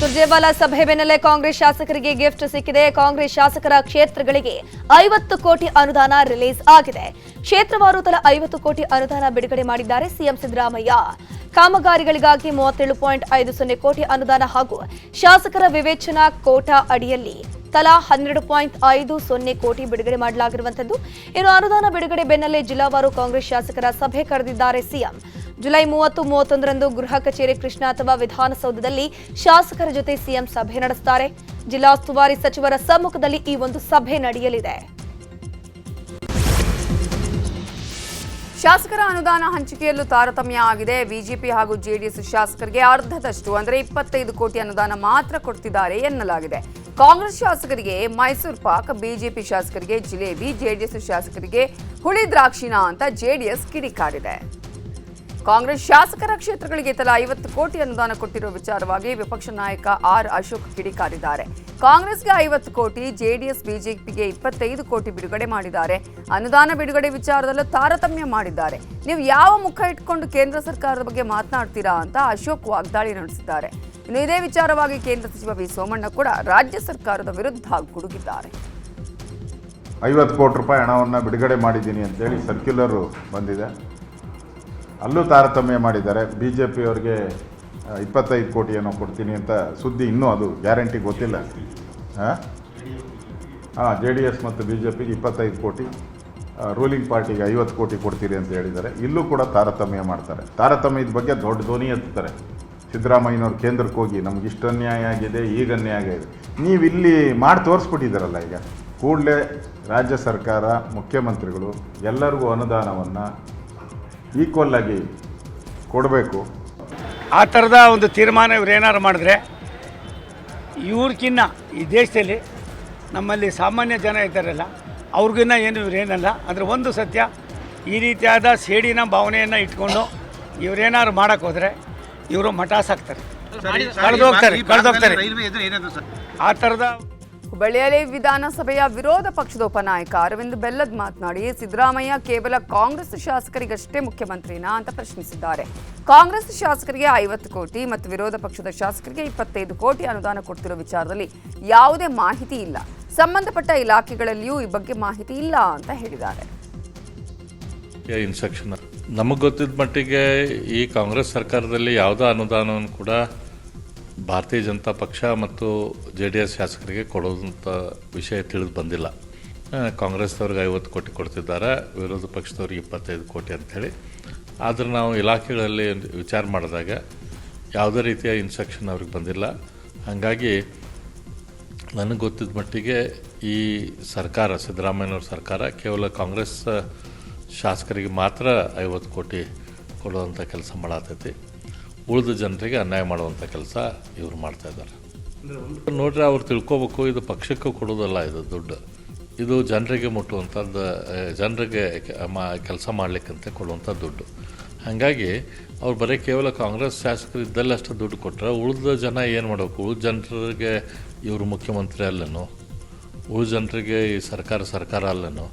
ಸುರ್ಜೇವಾಲಾ ಸಭೆ ಬೆನ್ನಲ್ಲೇ ಕಾಂಗ್ರೆಸ್ ಶಾಸಕರಿಗೆ ಗಿಫ್ಟ್ ಸಿಕ್ಕಿದೆ. ಕಾಂಗ್ರೆಸ್ ಶಾಸಕರ ಕ್ಷೇತ್ರಗಳಿಗೆ ಐವತ್ತು ಕೋಟಿ ಅನುದಾನ ರಿಲೀಸ್ ಆಗಿದೆ. ಕ್ಷೇತ್ರವಾರು ತಲಾ ಐವತ್ತು ಕೋಟಿ ಅನುದಾನ ಬಿಡುಗಡೆ ಮಾಡಿದ್ದಾರೆ ಸಿಎಂ ಸಿದ್ದರಾಮಯ್ಯ. ಕಾಮಗಾರಿಗಳಿಗಾಗಿ ಮೂವತ್ತೇಳು ಪಾಯಿಂಟ್ ಐದು ಸೊನ್ನೆ ಕೋಟಿ ಅನುದಾನ ಹಾಗೂ ಶಾಸಕರ ವಿವೇಚನಾ ಕೋಟಾ ಅಡಿಯಲ್ಲಿ ತಲಾ ಹನ್ನೆರಡು ಪಾಯಿಂಟ್ ಐದು ಸೊನ್ನೆ ಕೋಟಿ ಬಿಡುಗಡೆ ಮಾಡಲಾಗಿರುವಂತದ್ದು ಇನ್ನು ಅನುದಾನ ಬಿಡುಗಡೆ ಬೆನ್ನಲ್ಲೇ ಜಿಲ್ಲಾವಾರು ಕಾಂಗ್ರೆಸ್ ಶಾಸಕರ ಸಭೆ ಕರೆದಿದ್ದಾರೆ ಸಿಎಂ. ಜುಲೈ ಮೂವತ್ತು, ಮೂವತ್ತೊಂದರಂದು ಗೃಹ ಕಚೇರಿ ಕೃಷ್ಣ ಅಥವಾ ವಿಧಾನಸೌಧದಲ್ಲಿ ಶಾಸಕರ ಜೊತೆ ಸಿಎಂ ಸಭೆ ನಡೆಸುತ್ತಾರೆ ಜಿಲ್ಲಾ ಉಸ್ತುವಾರಿ ಸಚಿವರ ಸಮ್ಮುಖದಲ್ಲಿ ಈ ಒಂದು ಸಭೆ ನಡೆಯಲಿದೆ. ಶಾಸಕರ ಅನುದಾನ ಹಂಚಿಕೆಯಲ್ಲೂ ತಾರತಮ್ಯ ಆಗಿದೆ. ಬಿಜೆಪಿ ಹಾಗೂ ಜೆಡಿಎಸ್ ಶಾಸಕರಿಗೆ ಅರ್ಧದಷ್ಟು, ಅಂದರೆ ಇಪ್ಪತ್ತೈದು ಕೋಟಿ ಅನುದಾನ ಮಾತ್ರ ಕೊಡ್ತಿದ್ದಾರೆ ಎನ್ನಲಾಗಿದೆ. ಕಾಂಗ್ರೆಸ್ ಶಾಸಕರಿಗೆ ಮೈಸೂರು ಪಾಕ್, ಬಿಜೆಪಿ ಶಾಸಕರಿಗೆ ಜಿಲೇಬಿ, ಜೆಡಿಎಸ್ ಶಾಸಕರಿಗೆ ಹುಳಿ ದ್ರಾಕ್ಷಿಣ ಅಂತ ಜೆಡಿಎಸ್ ಕಿಡಿಕಾರಿದೆ ಕಾಂಗ್ರೆಸ್ ಶಾಸಕರ ಕ್ಷೇತ್ರಗಳಿಗೆ ತಲಾ ಐವತ್ತು ಕೋಟಿ ಅನುದಾನ ಕೊಟ್ಟಿರುವ ವಿಚಾರವಾಗಿ ವಿಪಕ್ಷ ನಾಯಕ ಆರ್ ಅಶೋಕ್ ಕಿಡಿಕಾರಿದ್ದಾರೆ. ಕಾಂಗ್ರೆಸ್ಗೆ ಐವತ್ತು ಕೋಟಿ, ಜೆಡಿಎಸ್, ಬಿಜೆಪಿಗೆ ಇಪ್ಪತ್ತೈದು ಕೋಟಿ ಬಿಡುಗಡೆ ಮಾಡಿದ್ದಾರೆ. ಅನುದಾನ ಬಿಡುಗಡೆ ವಿಚಾರದಲ್ಲೂ ತಾರತಮ್ಯ ಮಾಡಿದ್ದಾರೆ. ನೀವು ಯಾವ ಮುಖ ಇಟ್ಕೊಂಡು ಕೇಂದ್ರ ಸರ್ಕಾರದ ಬಗ್ಗೆ ಮಾತನಾಡ್ತೀರಾ ಅಂತ ಅಶೋಕ್ ವಾಗ್ದಾಳಿ ನಡೆಸಿದ್ದಾರೆ. ಇನ್ನು ಇದೇ ವಿಚಾರವಾಗಿ ಕೇಂದ್ರ ಸಚಿವ ವಿ ಸೋಮಣ್ಣ ಕೂಡ ರಾಜ್ಯ ಸರ್ಕಾರದ ವಿರುದ್ಧ ಗುಡುಗಿದ್ದಾರೆ. ಐವತ್ತು ಕೋಟಿ ರೂಪಾಯಿ ಹಣವನ್ನು ಬಿಡುಗಡೆ ಮಾಡಿದ್ದೀನಿ ಅಂತೇಳಿ ಸರ್ಕ್ಯುಲರು ಬಂದಿದೆ. ಅಲ್ಲೂ ತಾರತಮ್ಯ ಮಾಡಿದ್ದಾರೆ. ಬಿ ಜೆ ಪಿಯವ್ರಿಗೆ ಇಪ್ಪತ್ತೈದು ಕೋಟಿ ಏನೋ ಕೊಡ್ತೀನಿ ಅಂತ ಸುದ್ದಿ ಇನ್ನೂ ಅದು ಗ್ಯಾರಂಟಿ ಗೊತ್ತಿಲ್ಲ. ಹಾಂ ಹಾಂ ಜೆ ಡಿ ಎಸ್ ಮತ್ತು ಬಿ ಜೆ ಪಿಗೆ ಇಪ್ಪತ್ತೈದು ಕೋಟಿ ರೂಲಿಂಗ್ ಪಾರ್ಟಿಗೆ ಐವತ್ತು ಕೋಟಿ ಕೊಡ್ತೀರಿ ಅಂತ ಹೇಳಿದ್ದಾರೆ. ಇಲ್ಲೂ ಕೂಡ ತಾರತಮ್ಯ ಮಾಡ್ತಾರೆ. ತಾರತಮ್ಯದ ಬಗ್ಗೆ ದೊಡ್ಡ ಧ್ವನಿ ಎತ್ತಾರೆ ಸಿದ್ದರಾಮಯ್ಯನವ್ರು ಕೇಂದ್ರಕ್ಕೆ ಹೋಗಿ, ನಮ್ಗೆ ಇಷ್ಟು ಅನ್ಯಾಯ ಆಗಿದೆ, ಈಗ ಅನ್ಯಾಯ ಆಗಿದೆ. ನೀವು ಇಲ್ಲಿ ಮಾಡಿ ತೋರಿಸ್ಬಿಟ್ಟಿದ್ದಾರಲ್ಲ ಈಗ. ಕೂಡಲೇ ರಾಜ್ಯ ಸರ್ಕಾರ, ಮುಖ್ಯಮಂತ್ರಿಗಳು ಎಲ್ಲರಿಗೂ ಅನುದಾನವನ್ನು ಈಕ್ವಲ್ ಆಗಿ ಕೊಡಬೇಕು. ಆ ಥರದ ಒಂದು ತೀರ್ಮಾನ ಇವ್ರು ಏನಾರು ಮಾಡಿದ್ರೆ ಇವ್ರಿಗಿನ್ನ ಈ ದೇಶದಲ್ಲಿ ನಮ್ಮಲ್ಲಿ ಸಾಮಾನ್ಯ ಜನ ಇದ್ದಾರಲ್ಲ ಅವ್ರಿಗಿನ್ನ ಏನು ಇವ್ರು ಏನಲ್ಲ ಅಂದರೆ ಒಂದು ಸತ್ಯ ಈ ರೀತಿಯಾದ ಸೇಡಿನ ಭಾವನೆಯನ್ನು ಇಟ್ಕೊಂಡು ಇವರೇನಾದ್ರು ಮಾಡೋಕ್ಕೆ ಹೋದರೆ ಇವರು ಮಠಾಸಾಕ್ತಾರೆ ಕಳೆದೋಗ್ತಾರೆ ಕಳೆದೋಗ್ತಾರೆ. ಆ ಥರದ ಹುಬ್ಬಳ್ಳಿಯಲ್ಲಿ ವಿಧಾನಸಭೆಯ ವಿರೋಧ ಪಕ್ಷದ ಉಪನಾಯಕ ಅರವಿಂದ್ ಬೆಲ್ಲದ್ ಮಾತನಾಡಿ, ಸಿದ್ದರಾಮಯ್ಯ ಕೇವಲ ಕಾಂಗ್ರೆಸ್ ಶಾಸಕರಿಗಷ್ಟೇ ಮುಖ್ಯಮಂತ್ರಿನಾ ಅಂತ ಪ್ರಶ್ನಿಸಿದ್ದಾರೆ. ಕಾಂಗ್ರೆಸ್ ಶಾಸಕರಿಗೆ ಐವತ್ತು ಕೋಟಿ ಮತ್ತು ವಿರೋಧ ಪಕ್ಷದ ಶಾಸಕರಿಗೆ ಇಪ್ಪತ್ತೈದು ಕೋಟಿ ಅನುದಾನ ಕೊಡ್ತಿರೋ ವಿಚಾರದಲ್ಲಿ ಯಾವುದೇ ಮಾಹಿತಿ ಇಲ್ಲ. ಸಂಬಂಧಪಟ್ಟ ಇಲಾಖೆಗಳಲ್ಲಿಯೂ ಈ ಬಗ್ಗೆ ಮಾಹಿತಿ ಇಲ್ಲ ಅಂತ ಹೇಳಿದ್ದಾರೆ. ನಮಗೆ ಗೊತ್ತಿದ್ದ ಮಟ್ಟಿಗೆ ಈ ಕಾಂಗ್ರೆಸ್ ಸರ್ಕಾರದಲ್ಲಿ ಯಾವುದೇ ಅನುದಾನವನ್ನು ಕೂಡ ಭಾರತೀಯ ಜನತಾ ಪಕ್ಷ ಮತ್ತು ಜೆ ಡಿ ಎಸ್ ಶಾಸಕರಿಗೆ ಕೊಡೋದಂಥ ವಿಷಯ ತಿಳಿದು ಬಂದಿಲ್ಲ. ಕಾಂಗ್ರೆಸ್ನವ್ರಿಗೆ ಐವತ್ತು ಕೋಟಿ ಕೊಡ್ತಿದ್ದಾರೆ, ವಿರೋಧ ಪಕ್ಷದವ್ರಿಗೆ ಇಪ್ಪತ್ತೈದು ಕೋಟಿ ಅಂಥೇಳಿ. ಆದರೆ ನಾವು ಇಲಾಖೆಗಳಲ್ಲಿ ವಿಚಾರ ಮಾಡಿದಾಗ ಯಾವುದೇ ರೀತಿಯ ಇನ್ಸ್ಟ್ರಕ್ಷನ್ ಅವ್ರಿಗೆ ಬಂದಿಲ್ಲ. ಹಾಗಾಗಿ ನನಗೆ ಗೊತ್ತಿದ್ದ ಮಟ್ಟಿಗೆ ಈ ಸರ್ಕಾರ, ಸಿದ್ದರಾಮಯ್ಯನವ್ರ ಸರ್ಕಾರ ಕೇವಲ ಕಾಂಗ್ರೆಸ್ ಶಾಸಕರಿಗೆ ಮಾತ್ರ ಐವತ್ತು ಕೋಟಿ ಕೊಡುವಂಥ ಕೆಲಸ ಮಾಡತೈತಿ. ಉಳಿದ ಜನರಿಗೆ ಅನ್ಯಾಯ ಮಾಡುವಂಥ ಕೆಲಸ ಇವರು ಮಾಡ್ತಾ ಇದ್ದಾರೆ. ನೋಡ್ರಿ ಅವ್ರು ತಿಳ್ಕೊಬೇಕು ಇದು ಪಕ್ಷಕ್ಕೂ ಕೊಡೋದಲ್ಲ ಇದು ದುಡ್ಡು. ಇದು ಜನರಿಗೆ ಮುಟ್ಟುವಂಥದ್ದು ಜನರಿಗೆ ಜನರಿಗೆ ಕೆಲಸ ಮಾಡಲಿಕ್ಕಂತ ಕೊಡುವಂಥ ದುಡ್ಡು. ಹಾಗಾಗಿ ಅವ್ರು ಬರೀ ಕೇವಲ ಕಾಂಗ್ರೆಸ್ ಶಾಸಕರು ಇದ್ದಲ್ಲಿ ಅಷ್ಟು ದುಡ್ಡು ಕೊಟ್ಟರೆ ಉಳಿದ ಜನ ಏನು ಮಾಡಬೇಕು? ಉಳಿದ ಜನರಿಗೆ ಇವರು ಮುಖ್ಯಮಂತ್ರಿ ಅಲ್ಲೇನೋ? ಉಳಿದ ಜನರಿಗೆ ಈ ಸರ್ಕಾರ ಸರ್ಕಾರ ಅಲ್ಲೇನೋ?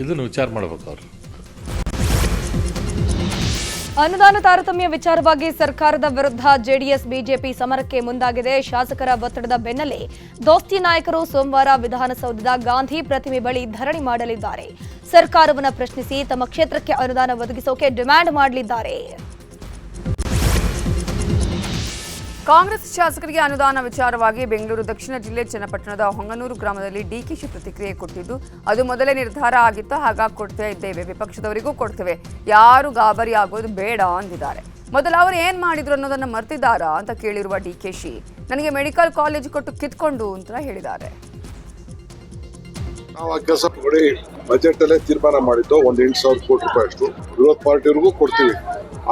ಇದನ್ನು ವಿಚಾರ ಮಾಡ್ಬೇಕು ಅವರು. ಅನುದಾನ ತಾರತಮ್ಯ ವಿಚಾರವಾಗಿ ಸರ್ಕಾರದ ವಿರುದ್ಧ ಜೆಡಿಎಸ್, ಬಿಜೆಪಿ ಸಮರಕ್ಕೆ ಮುಂದಾಗಿದೆ. ಶಾಸಕರ ಒತ್ತಡದ ಬೆನ್ನಲ್ಲೇ ದೋಸ್ತಿ ನಾಯಕರು ಸೋಮವಾರ ವಿಧಾನಸೌಧದ ಗಾಂಧಿ ಪ್ರತಿಮೆ ಬಳಿ ಧರಣಿ ಮಾಡಲಿದ್ದಾರೆ. ಸರ್ಕಾರವನ್ನು ಪ್ರಶ್ನಿಸಿ ತಮ್ಮ ಕ್ಷೇತ್ರಕ್ಕೆ ಅನುದಾನ ಒದಗಿಸೋಕೆ ಡಿಮ್ಯಾಂಡ್ ಮಾಡಲಿದ್ದಾರೆ. ಕಾಂಗ್ರೆಸ್ ಶಾಸಕರಿಗೆ ಅನುದಾನ ವಿಚಾರವಾಗಿ ಬೆಂಗಳೂರು ದಕ್ಷಿಣ ಜಿಲ್ಲೆ ಚನ್ನಪಟ್ಟಣದ ಹೊಂಗನೂರು ಗ್ರಾಮದಲ್ಲಿ ಡಿಕೆಶಿ ಪ್ರತಿಕ್ರಿಯೆ ಕೊಟ್ಟಿದ್ದು, ಅದು ಮೊದಲೇ ನಿರ್ಧಾರ ಆಗಿತ್ತು, ಹಾಗಾಗಿ ಕೊಡ್ತಾ ಇದ್ದೇವೆ. ವಿಪಕ್ಷದವರಿಗೂ ಕೊಡ್ತೇವೆ. ಯಾರು ಗಾಬರಿ ಆಗೋದು ಬೇಡ ಅಂದಿದ್ದಾರೆ. ಮೊದಲು ಅವರು ಏನ್ ಮಾಡಿದ್ರು ಅನ್ನೋದನ್ನ ಮರ್ತಿದ್ದಾರಾ ಅಂತ ಕೇಳಿರುವ ಡಿಕೆಶಿ ನನಗೆ ಮೆಡಿಕಲ್ ಕಾಲೇಜ್ ಕೊಟ್ಟು ಕಿತ್ಕೊಂಡು ಅಂತ ಹೇಳಿದ್ದಾರೆ. ಬಜೆಟ್ ಅಲ್ಲೇ ತೀರ್ಮಾನ ಮಾಡಿದ್ದು, ಒಂದ್ ಎಂಟು ಸಾವಿರ ಕೋಟಿ ರೂಪಾಯಿ ಅಷ್ಟು ವಿರೋಧ ಪಾರ್ಟಿಯವ್ರಿಗೂ ಕೊಡ್ತೀವಿ.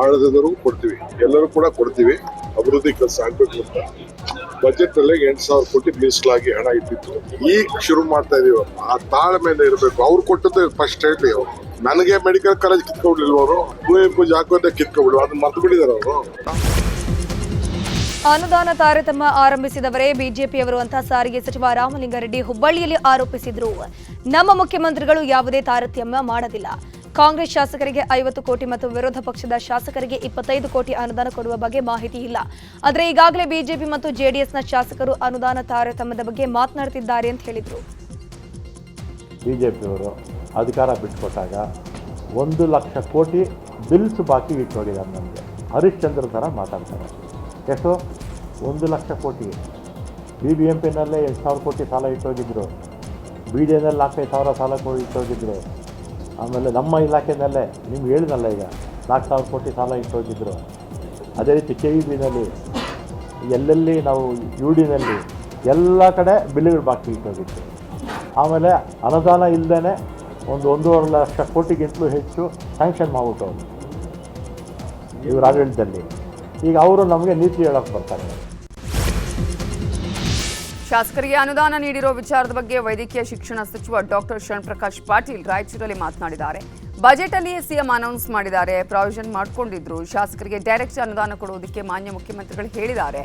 ಆಡಳಿತದವ್ರಿಗೂ ಕೊಡ್ತೀವಿ. ಎಲ್ಲರೂ ಕೂಡ ಕೊಡ್ತೀವಿ. ಅಭಿವೃದ್ಧಿ ಕೆಲಸ ಆಗ್ಬೇಕು ಅಂತ. ಬಜೆಟ್ ಅಲ್ಲಿ ಎಂಟು ಸಾವಿರ ಕೋಟಿ ಮೀಸಲಾಗಿ ಹಣ ಇಟ್ಟಿತ್ತು ಈಗ ಶುರು ಮಾಡ್ತಾ ಇದೀವಿ ಆ ತಾಳ್ಮೆಯಿಂದ ಇರಬೇಕು. ಅವ್ರು ಕೊಟ್ಟದ್ದು ಫಸ್ಟ್ ಹೇಳಿ ಅವರು. ನನಗೆ ಮೆಡಿಕಲ್ ಕಾಲೇಜ್ ಕಿತ್ಕೊಂಡಿಲ್ವ ಅವರು ಕುವೆಂಪು ಜಾಕೋತೆ ಕಿತ್ಕೊಂಡ್ಬಿಡುವ ಅದನ್ನ ಮರ್ತು ಬಿಟ್ಟಿದ್ದಾರೆ ಅವರು. ಅನುದಾನ ತಾರತಮ್ಯ ಆರಂಭಿಸಿದವರೇ ಬಿಜೆಪಿಯವರು ಅಂತ ಸಾರಿಗೆ ಸಚಿವ ರಾಮಲಿಂಗಾರೆಡ್ಡಿ ಹುಬ್ಬಳ್ಳಿಯಲ್ಲಿ ಆರೋಪಿಸಿದ್ರು. ನಮ್ಮ ಮುಖ್ಯಮಂತ್ರಿಗಳು ಯಾವುದೇ ತಾರತಮ್ಯ ಮಾಡದಿಲ್ಲ. ಕಾಂಗ್ರೆಸ್ ಶಾಸಕರಿಗೆ ಐವತ್ತು ಕೋಟಿ ಮತ್ತು ವಿರೋಧ ಪಕ್ಷದ ಶಾಸಕರಿಗೆ ಇಪ್ಪತ್ತೈದು ಕೋಟಿ ಅನುದಾನ ಕೊಡುವ ಬಗ್ಗೆ ಮಾಹಿತಿ ಇಲ್ಲ. ಆದರೆ ಈಗಾಗಲೇ ಬಿಜೆಪಿ ಮತ್ತು ಜೆಡಿಎಸ್ನ ಶಾಸಕರು ಅನುದಾನ ತಾರತಮ್ಯದ ಬಗ್ಗೆ ಮಾತನಾಡುತ್ತಿದ್ದಾರೆ ಅಂತ ಹೇಳಿದರು. ಬಿಜೆಪಿಯವರು ಅಧಿಕಾರ ಬಿಟ್ಟುಕೊಟ್ಟಾಗ ಒಂದು ಲಕ್ಷ ಕೋಟಿ ಬಿಲ್ಸ್ ಬಾಕಿ ಇಟ್ಟೋಗಿದ್ದಾರೆ ನಮಗೆ. ಹರಿಶ್ಚಂದ್ರ ಥರ ಮಾತಾಡ್ತಾರೆ. ಎಷ್ಟು? ಒಂದು ಲಕ್ಷ ಕೋಟಿ. ಬಿ ಬಿ ಎಂ ಪಿನಲ್ಲೇ ಎಂಟು ಸಾವಿರ ಕೋಟಿ ಸಾಲ ಇಟ್ಟೋಗಿದ್ರು. ಬಿ ಡಿ ಎನಲ್ಲಿ ನಾಲ್ಕೈದು ಸಾವಿರ ಸಾಲ ಇಟ್ಟೋಗಿದ್ದರು ಆಮೇಲೆ ನಮ್ಮ ಇಲಾಖೆಯಲ್ಲೇ, ನಿಮ್ಗೆ ಹೇಳಿದಲ್ಲ ಈಗ, ನಾಲ್ಕು ಸಾವಿರ ಕೋಟಿ ಸಾಲ ಇಟ್ಟೋಗಿದ್ದರು ಅದೇ ರೀತಿ ಕೆ ಇ ಬಿನಲ್ಲಿ, ಎಲ್ಲೆಲ್ಲಿ ನಾವು ಯು ಡಿನಲ್ಲಿ ಎಲ್ಲ ಕಡೆ ಬಿಲ್ಗಳು ಬಾಕಿ ಇಟ್ಟೋಗಿತ್ತು ಆಮೇಲೆ ಅನುದಾನ ಇಲ್ಲದೇ ಒಂದು ಒಂದೂವರೆ ಲಕ್ಷ ಕೋಟಿಗಿಂತಲೂ ಹೆಚ್ಚು ಸ್ಯಾಂಕ್ಷನ್ ಮಾಡಿಬಿಟ್ಟು ಇವ್ರ ಆಡಳಿತದಲ್ಲಿ. ಈಗ ಅವರು ನಮಗೆ ನೀತಿ ಹೇಳೋಕ್ಕೆ ಬರ್ತಾರೆ. ಶಾಸಕರಿಗೆ ಅನುದಾನ ನೀಡಿರೋ ವಿಚಾರದ ಬಗ್ಗೆ ವೈದ್ಯಕೀಯ ಶಿಕ್ಷಣ ಸಚಿವ ಡಾಕ್ಟರ್ ಶರಣ್ ಪಾಟೀಲ್ ರಾಯಚೂರಲ್ಲಿ ಮಾತನಾಡಿದ್ದಾರೆ. ಬಜೆಟ್ ಅಲ್ಲಿಯೇ ಸಿಎಂ ಅನೌನ್ಸ್ ಮಾಡಿದ್ದಾರೆ. ಪ್ರಾವಿಷನ್ ಮಾಡಿಕೊಂಡಿದ್ರು. ಶಾಸಕರಿಗೆ ಡೈರೆಕ್ಟ್ ಅನುದಾನ ಕೊಡುವುದಕ್ಕೆ ಮಾನ್ಯ ಮುಖ್ಯಮಂತ್ರಿಗಳು ಹೇಳಿದ್ದಾರೆ.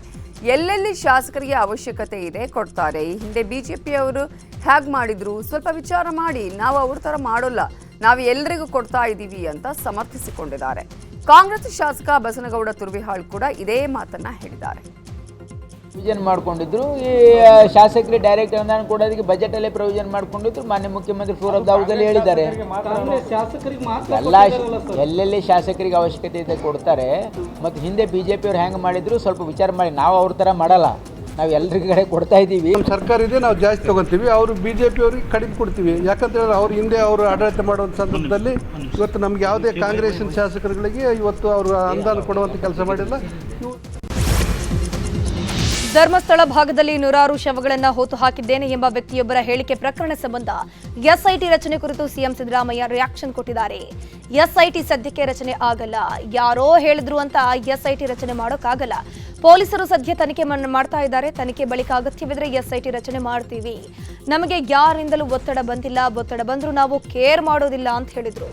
ಎಲ್ಲೆಲ್ಲಿ ಶಾಸಕರಿಗೆ ಅವಶ್ಯಕತೆ ಇದೆ ಕೊಡ್ತಾರೆ. ಈ ಹಿಂದೆ ಬಿಜೆಪಿಯವರು ಹ್ಯಾಗ್ ಮಾಡಿದ್ರು? ಸ್ವಲ್ಪ ವಿಚಾರ ಮಾಡಿ. ನಾವು ಅವ್ರ ಥರ ಮಾಡೋಲ್ಲ. ನಾವು ಎಲ್ಲರಿಗೂ ಕೊಡ್ತಾ ಇದ್ದೀವಿ ಅಂತ ಸಮರ್ಥಿಸಿಕೊಂಡಿದ್ದಾರೆ. ಕಾಂಗ್ರೆಸ್ ಶಾಸಕ ಬಸನಗೌಡ ತುರ್ವಿಹಾಳ್ ಕೂಡ ಇದೇ ಮಾತನ್ನ ಹೇಳಿದ್ದಾರೆ. ಪ್ರೊವಿಷನ್ ಮಾಡ್ಕೊಂಡಿದ್ರು. ಈ ಶಾಸಕರಿಗೆ ಡೈರೆಕ್ಟ್ ಅನುದಾನ ಕೊಡೋದಕ್ಕೆ ಬಜೆಟಲ್ಲೇ ಪ್ರೊವಿಷನ್ ಮಾಡ್ಕೊಂಡಿದ್ರು. ಮಾನ್ಯ ಮುಖ್ಯಮಂತ್ರಿ ಫೂರಬ್ ದಾವದಲ್ಲಿ ಹೇಳಿದ್ದಾರೆ. ಎಲ್ಲ ಎಲ್ಲೆಲ್ಲಿ ಶಾಸಕರಿಗೆ ಅವಶ್ಯಕತೆ ಇದೆ ಕೊಡ್ತಾರೆ. ಮತ್ತು ಹಿಂದೆ ಬಿ ಜೆ ಪಿಯವ್ರು ಹೆಂಗೆ ಮಾಡಿದ್ರು? ಸ್ವಲ್ಪ ವಿಚಾರ ಮಾಡಿ. ನಾವು ಅವ್ರ ಥರ ಮಾಡಲ್ಲ. ನಾವು ಎಲ್ರಿಗೂ ಕಡೆ ಕೊಡ್ತಾ ಇದ್ದೀವಿ. ನಮ್ಮ ಸರ್ಕಾರ ಇದೆ ನಾವು ಜಾಸ್ತಿ ತಗೊಂತೀವಿ. ಅವರು ಬಿ ಜೆ ಪಿಯವ್ರಿಗೆ ಕಡಿಮೆ ಕೊಡ್ತೀವಿ. ಯಾಕಂತ ಹೇಳಿದ್ರೆ ಅವ್ರು ಹಿಂದೆ ಅವರು ಆಡಳಿತ ಮಾಡುವಂಥ ಸಂದರ್ಭದಲ್ಲಿ ಇವತ್ತು ನಮ್ಗೆ ಯಾವುದೇ ಕಾಂಗ್ರೆಸ್ ಶಾಸಕರುಗಳಿಗೆ ಇವತ್ತು ಅವರು ಅನುದಾನ ಕೊಡುವಂಥ ಕೆಲಸ ಮಾಡಿಲ್ಲ. ಧರ್ಮಸ್ಥಳ ಭಾಗದಲ್ಲಿ ನೂರಾರು ಶವಗಳನ್ನು ಹೊತ್ತು ಹಾಕಿದ್ದೇನೆ ಎಂಬ ವ್ಯಕ್ತಿಯೊಬ್ಬರ ಹೇಳಿಕೆ ಪ್ರಕರಣ ಸಂಬಂಧ ಎಸ್ಐಟಿ ರಚನೆ ಕುರಿತು ಸಿಎಂ ಸಿದ್ದರಾಮಯ್ಯ ರಿಯಾಕ್ಷನ್ ಕೊಟ್ಟಿದ್ದಾರೆ. ಎಸ್ಐಟಿ ಸದ್ಯಕ್ಕೆ ರಚನೆ ಆಗಲ್ಲ. ಯಾರೋ ಹೇಳಿದ್ರು ಅಂತ ಎಸ್ಐಟಿ ರಚನೆ ಮಾಡೋಕ್ಕಾಗಲ್ಲ. ಪೊಲೀಸರು ಸದ್ಯ ತನಿಖೆ ಮಾಡ್ತಾ ಇದ್ದಾರೆ. ತನಿಖೆ ಬಳಿಕ ಅಗತ್ಯವಿದ್ರೆ ಎಸ್ಐಟಿ ರಚನೆ ಮಾಡ್ತೀವಿ. ನಮಗೆ ಯಾರಿಂದಲೂ ಒತ್ತಡ ಬಂದಿಲ್ಲ. ಒತ್ತಡ ಬಂದರೂ ನಾವು ಕೇರ್ ಮಾಡೋದಿಲ್ಲ ಅಂತ ಹೇಳಿದ್ರು.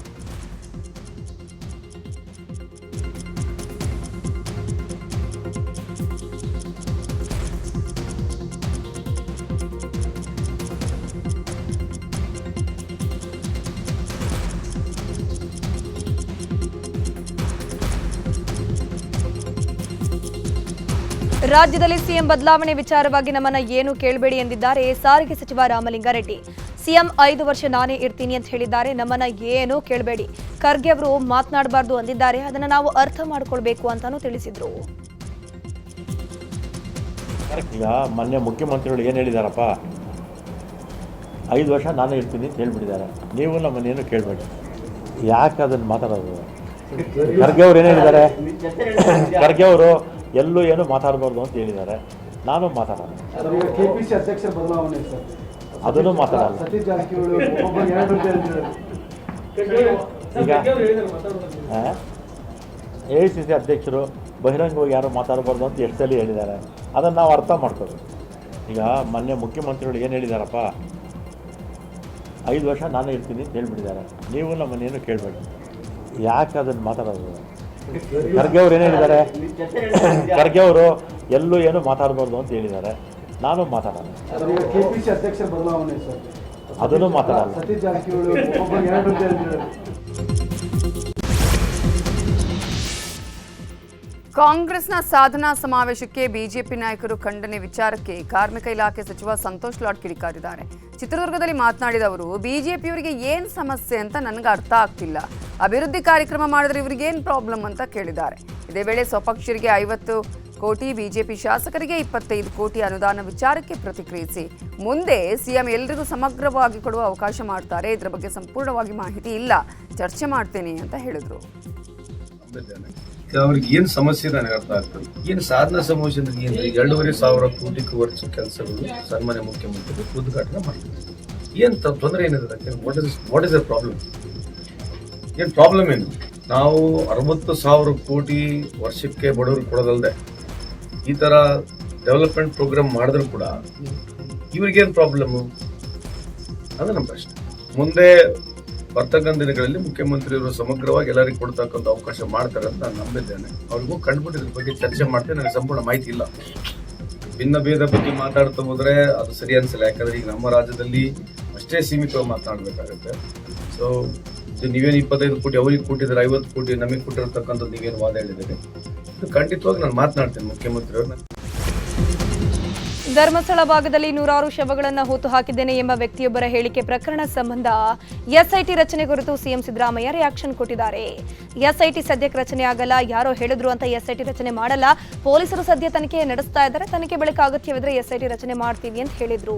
ರಾಜ್ಯದಲ್ಲಿ ಸಿಎಂ ಬದಲಾವಣೆ ವಿಚಾರವಾಗಿ ನಮ್ಮನ್ನ ಏನು ಕೇಳಬೇಡಿ ಎಂದಿದ್ದಾರೆ ಸಾರಿಗೆ ಸಚಿವ ರಾಮಲಿಂಗಾರೆಡ್ಡಿ ಸಿಎಂ ಐದು ವರ್ಷ ನಾನೇ ಇರ್ತೀನಿ ಅಂತ ಹೇಳಿದ್ದಾರೆ ನಮ್ಮನ್ನ ಏನು ಕೇಳಬೇಡಿ. ಖರ್ಗೆ ಅವರು ಮಾತನಾಡಬಾರ್ದು ಅಂದಿದ್ದಾರೆ ಅದನ್ನ ನಾವು ಅರ್ಥ ಮಾಡಿಕೊಳ್ಬೇಕು ಅಂತಾನೂ ತಿಳಿಸಿದ್ರು. ಈಗ ಮೊನ್ನೆ ಮುಖ್ಯಮಂತ್ರಿಗಳು ಏನು ಹೇಳಿದಾರಪ್ಪ? ಐದು ವರ್ಷ ನಾನೇ ಇರ್ತೀನಿ ಅಂತ ಹೇಳ್ಬಿಟ್ಟಿದ್ದಾರೆ. ನೀವು ನಮ್ಮನ್ನೇನು ಕೇಳಬೇಡಿ. ಯಾಕೆ ಅದನ್ನು ಮಾತಾಡೋದು? ಖರ್ಗೆ ಅವ್ರು ಏನು ಹೇಳಿದ್ದಾರೆ? ಖರ್ಗೆ ಅವರು ಎಲ್ಲೂ ಏನು ಮಾತಾಡಬಾರ್ದು ಅಂತ ಹೇಳಿದ್ದಾರೆ. ನಾನು ಮಾತಾಡೋಣ ಕೆಪಿಸಿ ಅಧ್ಯಕ್ಷರ ಬದಲಾವಣೆ ಸರ್. ಅದನ್ನು ಮಾತಾಡಲ್ಲ. ಸತೀಶ್ ಜಾರಕಿಹೊಳಿ ಒಬ್ಬೊಬ್ಬರು ಎರಡು ಅಂತ ಹೇಳಿದ್ದಾರೆ. ಈಗ ಎ ಐ ಸಿ ಸಿ ಅಧ್ಯಕ್ಷರು ಬಹಿರಂಗವಾಗಿ ಯಾರು ಮಾತಾಡಬಾರ್ದು ಅಂತ ಎಷ್ಟು ಸಲ ಹೇಳಿದ್ದಾರೆ. ಅದನ್ನು ನಾವು ಅರ್ಥ ಮಾಡ್ಕೋಬೇಕು ಈಗ ಮೊನ್ನೆ ಮುಖ್ಯಮಂತ್ರಿಗಳು ಏನು ಹೇಳಿದಾರಪ್ಪ? ಐದು ವರ್ಷ ನಾನು ಇರ್ತೀನಿ ಅಂತ ಹೇಳ್ಬಿಟ್ಟಿದ್ದಾರೆ. ನೀವು ನಮ್ಮನ್ನೇನು ಕೇಳಬೇಡಿ. ಯಾಕೆ ಅದನ್ನು ಮಾತಾಡೋದು? ಖರ್ಗೆ ಅವ್ರು ಏನು ಹೇಳಿದ್ದಾರೆ? ಖರ್ಗೆ ಅವರು ಎಲ್ಲೂ ಏನು ಮಾತಾಡಬಾರ್ದು ಅಂತ ಹೇಳಿದ್ದಾರೆ. ನಾನು ಮಾತಾಡೋಣ ಅದನ್ನು ಮಾತಾಡಲ್ಲ. ಕಾಂಗ್ರೆಸ್ನ ಸಾಧನಾ ಸಮಾವೇಶಕ್ಕೆ ಬಿಜೆಪಿ ನಾಯಕರು ಖಂಡನೆ ವಿಚಾರಕ್ಕೆ ಕಾರ್ಮಿಕ ಇಲಾಖೆ ಸಚಿವ ಸಂತೋಷ್ ಲಾಡ್ ಕಿಡಿಕಾರಿದ್ದಾರೆ. ಚಿತ್ರದುರ್ಗದಲ್ಲಿ ಮಾತನಾಡಿದ ಅವರು ಬಿಜೆಪಿಯವರಿಗೆ ಏನ್ ಸಮಸ್ಯೆ ಅಂತ ನನಗೆ ಅರ್ಥ ಆಗ್ತಿಲ್ಲ. ಅಭಿವೃದ್ಧಿ ಕಾರ್ಯಕ್ರಮ ಮಾಡಿದ್ರೆ ಇವರಿಗೆ ಏನ್ ಪ್ರಾಬ್ಲಮ್ ಅಂತ ಕೇಳಿದ್ದಾರೆ. ಇದೇ ವೇಳೆ ಸ್ವಪಕ್ಷರಿಗೆ ಐವತ್ತು ಕೋಟಿ, ಬಿಜೆಪಿ ಶಾಸಕರಿಗೆ ಇಪ್ಪತ್ತೈದು ಕೋಟಿ ಅನುದಾನ ವಿಚಾರಕ್ಕೆ ಪ್ರತಿಕ್ರಿಯಿಸಿ ಮುಂದೆ ಸಿಎಂ ಎಲ್ಲರಿಗೂ ಸಮಗ್ರವಾಗಿ ಕೊಡುವ ಅವಕಾಶ ಮಾಡ್ತಾರೆ. ಇದರ ಬಗ್ಗೆ ಸಂಪೂರ್ಣವಾಗಿ ಮಾಹಿತಿ ಇಲ್ಲ. ಚರ್ಚೆ ಮಾಡ್ತೇನೆ ಅಂತ ಹೇಳಿದ್ರು. ಅವ್ರಿಗೆ ಏನ್ ಸಮಸ್ಯೆ ನನಗೆ ಅರ್ಥ ಆಗ್ತದೆ? ಏನ್ ಸಾಧನಾ ಸಮಸ್ಯೆ ಅಂದ್ರೆ ಎರಡೂವರೆ ಸಾವಿರ ಕೋಟಿಗೂ ವರ್ಷ ಕೆಲಸಗಳು ಸನ್ಮಾನ್ಯ ಮುಖ್ಯಮಂತ್ರಿ ಉದ್ಘಾಟನೆ ಮಾಡ್ತಾರೆ ಏನ್ ತೊಂದರೆ ಏನಿದೆ what is what is the problem ಏನ್ ಪ್ರಾಬ್ಲಮ್ ಏನು? ನಾವು ಅರವತ್ತು ಸಾವಿರ ಕೋಟಿ ವರ್ಷಕ್ಕೆ ಬಡವ್ರಿಗೆ ಕೊಡೋದಲ್ಲದೆ ಈ ತರ ಡೆವಲಪ್ಮೆಂಟ್ ಪ್ರೋಗ್ರಾಮ್ ಮಾಡಿದ್ರು ಕೂಡ, ಇವ್ರಿಗೇನು ಪ್ರಾಬ್ಲಮ್ ಅದು ನಮ್ಮ ಪ್ರಶ್ನೆ. ಮುಂದೆ ಬರ್ತಕ್ಕಂಥ ದಿನಗಳಲ್ಲಿ ಮುಖ್ಯಮಂತ್ರಿಯವರು ಸಮಗ್ರವಾಗಿ ಎಲ್ಲರಿಗೂ ಕೊಡ್ತಕ್ಕಂಥ ಅವಕಾಶ ಮಾಡ್ತಾರೆ ಅಂತ ನಾನು ನಂಬಿದ್ದೇನೆ. ಅವ್ರಿಗೂ ಕಂಡುಬಿಟ್ಟು ಇದ್ರ ಬಗ್ಗೆ ಚರ್ಚೆ ಮಾಡ್ತೇನೆ, ನನಗೆ ಸಂಪೂರ್ಣ ಮಾಹಿತಿ ಇಲ್ಲ. ಭಿನ್ನ ಭೇದ ಬಗ್ಗೆ ಮಾತಾಡ್ತಾ ಹೋದ್ರೆ ಅದು ಸರಿ ಅನ್ಸಲ್ಲ. ಯಾಕಂದ್ರೆ ಈಗ ನಮ್ಮ ರಾಜ್ಯದಲ್ಲಿ ಅಷ್ಟೇ ಸೀಮಿತವಾಗಿ ಮಾತನಾಡಬೇಕಾಗುತ್ತೆ. ಸೊ ನೀವೇನು ಇಪ್ಪತ್ತೈದು ಕೋಟಿ, ಅವರಿಗೆ ಕೊಟ್ಟಿದ್ರೆ ಐವತ್ತು ಕೋಟಿ, ನಮಗೆ ಕೊಟ್ಟಿರತಕ್ಕಂಥದ್ದು ನೀವೇನು ವಾದ ಹೇಳಿದ್ದೀರಿ? ಇದು ಖಂಡಿತವಾಗಿ ನಾನು ಮಾತನಾಡ್ತೇನೆ ಮುಖ್ಯಮಂತ್ರಿಯವ್ರನ್ನ. ಧರ್ಮಸ್ಥಳ ಭಾಗದಲ್ಲಿ ನೂರಾರು ಶವಗಳನ್ನು ಹೂತು ಹಾಕಿದ್ದೇನೆ ಎಂಬ ವ್ಯಕ್ತಿಯೊಬ್ಬರ ಹೇಳಿಕೆ ಪ್ರಕರಣ ಸಂಬಂಧ ಎಸ್ಐಟಿ ರಚನೆ ಕುರಿತು ಸಿಎಂ ಸಿದ್ದರಾಮಯ್ಯ ರಿಯಾಕ್ಷನ್ ಕೊಟ್ಟಿದ್ದಾರೆ. ಎಸ್ಐಟಿ ಸದ್ಯಕ್ಕೆ ರಚನೆ ಆಗಲ್ಲ, ಯಾರೋ ಹೇಳಿದ್ರು ಅಂತ ಎಸ್ಐಟಿ ರಚನೆ ಮಾಡಲ್ಲ. ಪೊಲೀಸರು ಸದ್ಯ ತನಿಖೆ ನಡೆಸ್ತಾ ಇದ್ದಾರೆ. ತನಿಖೆ ಬಳಿಕ ಅಗತ್ಯವಿದ್ರೆ ಎಸ್ಐಟಿ ರಚನೆ ಮಾಡ್ತೀವಿ ಅಂತ ಹೇಳಿದ್ರು.